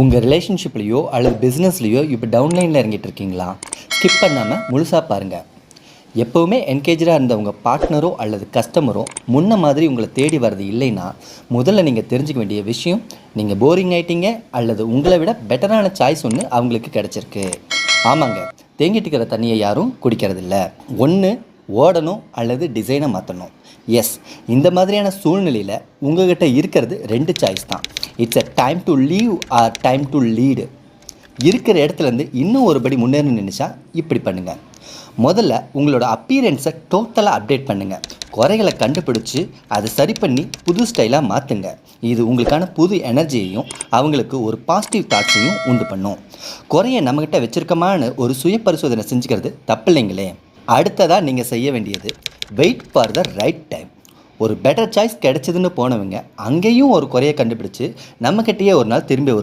உங்கள் ரிலேஷன்ஷிப்லேயோ அல்லது பிஸ்னஸ்லேயோ இப்போ டவுன்லைனில் இறங்கிட்டு இருக்கீங்களா? ஸ்கிப் பண்ணாமல் முழுசாக பாருங்கள் எப்போவுமே என்கேஜராக இருந்த உங்கள் பார்ட்னரோ அல்லது கஸ்டமரோ முன்ன மாதிரி உங்களை தேடி வர்றது இல்லைன்னா முதல்ல நீங்கள் தெரிஞ்சுக்க வேண்டிய விஷயம் நீங்கள் போரிங் ஆகிட்டீங்க அல்லது உங்களை விட பெட்டரான சாய்ஸ் ஒன்று அவங்களுக்கு கிடச்சிருக்கு. ஆமாங்க. தேங்கிட்டு இருக்கிற தண்ணியை யாரும் குடிக்கிறதில்ல. ஒன்று ஓடணும் அல்லது டிசைனை மாற்றணும் எஸ் இந்த மாதிரியான சூழ்நிலையில் உங்ககிட்ட இருக்கிறது ரெண்டு சாய்ஸ் தான். It's a time to leave or time to lead இருக்கிற இடத்துலேருந்து இன்னும் ஒரு படி நினச்சா இப்படி பண்ணுங்கள் முதல்ல உங்களோட அப்பீரன்ஸை டோட்டலாக அப்டேட் பண்ணுங்கள் குறைகளை கண்டுபிடிச்சி அதை சரி பண்ணி புது ஸ்டைலாக மாற்றுங்க இது உங்களுக்கான புது எனர்ஜியையும் அவங்களுக்கு ஒரு பாசிட்டிவ் தாட்ஸையும் உண்டு பண்ணும். குறைய நம்மக்கிட்ட வச்சுருக்கமான ஒரு சுய பரிசோதனை செஞ்சுக்கிறது தப்பில்லைங்களே. அடுத்ததாக நீங்கள் செய்ய வேண்டியது wait for the right time ஒரு பெட்டர் சாய்ஸ் கிடைச்சதுன்னு போனவங்க அங்கேயும் ஒரு குறையை கண்டுபிடிச்சு நம்மக்கிட்டேயே ஒரு நாள் திரும்பி வருவாங்க.